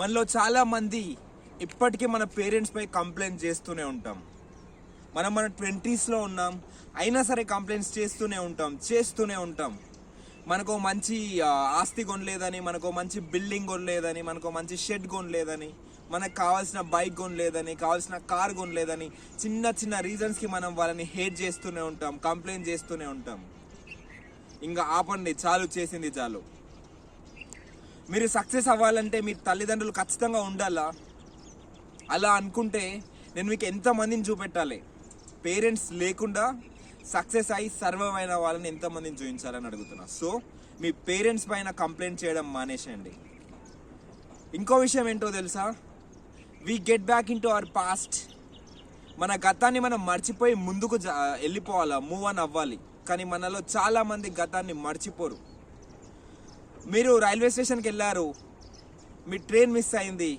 మనలో చాలా మంది ఇప్పటికీ మన పేరెంట్స్ పై కంప్లైంట్ చేస్తూనే ఉంటాం. మనం మన ట్వంటీస్లో ఉన్నాం అయినా సరే కంప్లైంట్స్ చేస్తూనే ఉంటాం చేస్తూనే ఉంటాం. మనకు మంచి ఆస్తి కొనలేదని మనకు మంచి బిల్డింగ్ కొనలేదని మనకు మంచి షెడ్ కొనలేదని మనకు కావాల్సిన బైక్ కొనలేదని కావాల్సిన కార్ కొనలేదని చిన్న చిన్న రీజన్స్కి మనం వాళ్ళని హేట్ చేస్తూనే ఉంటాం కంప్లైంట్ చేస్తూనే ఉంటాం. ఇంకా ఆపండి చాలు చేసింది చాలు. మీరు సక్సెస్ అవ్వాలంటే మీ తల్లిదండ్రులు ఖచ్చితంగా ఉండాలా? అలా అనుకుంటే నేను మీకు ఎంతమందిని చూపెట్టాలి? పేరెంట్స్ లేకుండా సక్సెస్ అయి సర్వైవ్ అయిన వాళ్ళని ఎంతమందిని చూపించాలని అడుగుతున్నా. సో మీ పేరెంట్స్ పైన కంప్లైంట్ చేయడం మానేసేయండి. ఇంకో విషయం ఏంటో తెలుసా? We get back into our past మన గతాన్ని మనం మర్చిపోయి ముందుకు వెళ్ళిపోవాలా? మూవ్ అని అవ్వాలి. కానీ మనలో చాలామంది గతాన్ని మర్చిపోరు. మీరు రైల్వే స్టేషన్కి వెళ్ళారు. మీ ట్రైన్ మిస్ అయింది.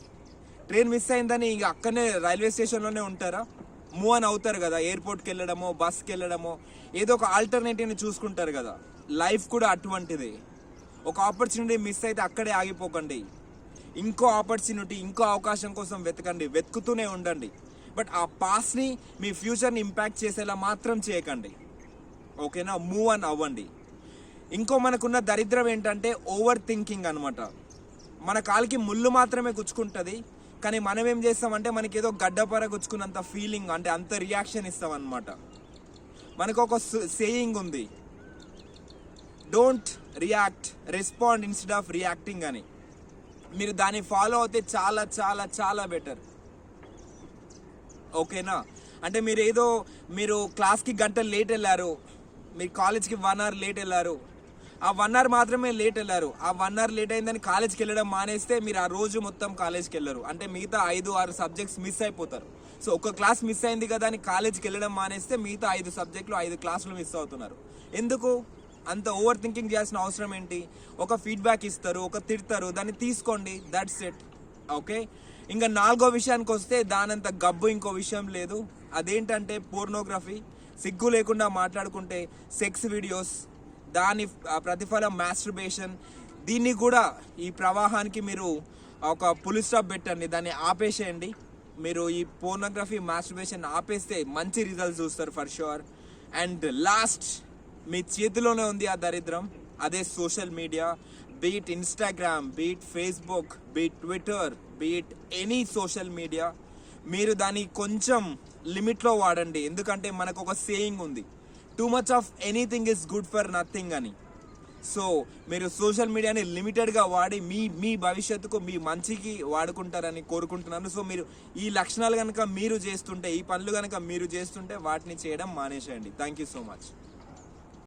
ట్రైన్ మిస్ అయిందని ఇక అక్కడనే రైల్వే స్టేషన్లోనే ఉంటారా? మూవ్ అని అవుతారు కదా ఎయిర్పోర్ట్కి వెళ్ళడమో బస్కి వెళ్ళడమో ఏదో ఒక ఆల్టర్నేటివ్ని చూసుకుంటారు కదా. లైఫ్ కూడా అటువంటిది. ఒక ఆపర్చునిటీ మిస్ అయితే అక్కడే ఆగిపోకండి. ఇంకో ఆపర్చునిటీ ఇంకో అవకాశం కోసం వెతకండి వెతుకుతూనే ఉండండి. బట్ ఆ పాస్ని మీ ఫ్యూచర్ని ఇంపాక్ట్ చేసేలా మాత్రం చేయకండి. ఓకేనా? మూవ్ అని అవ్వండి. ఇంకో మనకున్న దరిద్రం ఏంటంటే ఓవర్ థింకింగ్ అనమాట మన కాలికి ముళ్ళు మాత్రమే గుచ్చుకుంటుంది కానీ మనం ఏం చేస్తామంటే మనకి ఏదో గడ్డపర గుచ్చుకున్నంత ఫీలింగ్ అంటే అంత రియాక్షన్ ఇస్తాం అనమాట మనకు ఒక సేయింగ్ ఉంది. Don't react respond instead of reacting అని. మీరు దాన్ని ఫాలో అవుతే చాలా చాలా చాలా బెటర్ ఓకేనా అంటే మీరు ఏదో మీరు క్లాస్కి గంట లేట్ వెళ్ళారు మీరు కాలేజ్కి వన్ అవర్ లేట్ వెళ్ళారు ఆ వన్ అవర్ మాత్రమే లేట్ వెళ్ళారు. ఆ వన్ అవర్ లేట్ అయిందని కాలేజ్కి వెళ్ళడం మానేస్తే మీరు ఆ రోజు మొత్తం కాలేజ్కి వెళ్ళరు. అంటే మిగతా ఐదు ఆరు సబ్జెక్ట్స్ మిస్ అయిపోతారు. సో ఒక క్లాస్ మిస్ అయింది కదా అని కాలేజ్కి వెళ్ళడం మానేస్తే మిగతా ఐదు సబ్జెక్టులు ఐదు క్లాసులు మిస్ అవుతున్నారు. ఎందుకు? అంత ఓవర్ థింకింగ్ చేయాల్సిన అవసరం ఏంటి? ఒక ఫీడ్బ్యాక్ ఇస్తారు ఒక తిడతారు దాన్ని తీసుకోండి దట్స్ ఇట్ ఓకే ఇంకా నాలుగో విషయానికి వస్తే దానంత గబ్బు ఇంకో విషయం లేదు. అదేంటంటే పోర్నోగ్రఫీ సిగ్గు లేకుండా మాట్లాడుకుంటే సెక్స్ వీడియోస్ దాని ప్రతిఫలం మాస్టర్బేషన్ దీన్ని కూడా ఈ ప్రవాహానికి మీరు ఒక పులి స్టాప్ పెట్టండి. దాన్ని ఆపేసేయండి. మీరు ఈ పోర్నోగ్రఫీ మాస్టర్బేషన్ ఆపేస్తే మంచి రిజల్ట్స్ చూస్తారు ఫర్ షూర్ అండ్ లాస్ట్ మీ చేతిలోనే ఉంది ఆ దరిద్రం. అదే social media beat Instagram beat Facebook beat Twitter beat any social media మీరు దాన్ని కొంచెం లిమిట్లో వాడండి. ఎందుకంటే మనకు ఒక సేయింగ్ ఉంది. Too much of anything is good for nothing అని. సో మీరు సోషల్ మీడియాని లిమిటెడ్గా వాడి మీ మీ భవిష్యత్తుకు మీ మంచికి వాడుకుంటారని కోరుకుంటున్నాను. సో మీరు ఈ లక్షణాలు కనుక మీరు చేస్తుంటే ఈ పనులు కనుక మీరు చేస్తుంటే వాటిని చేయడం మానేసేయండి. Thank you so much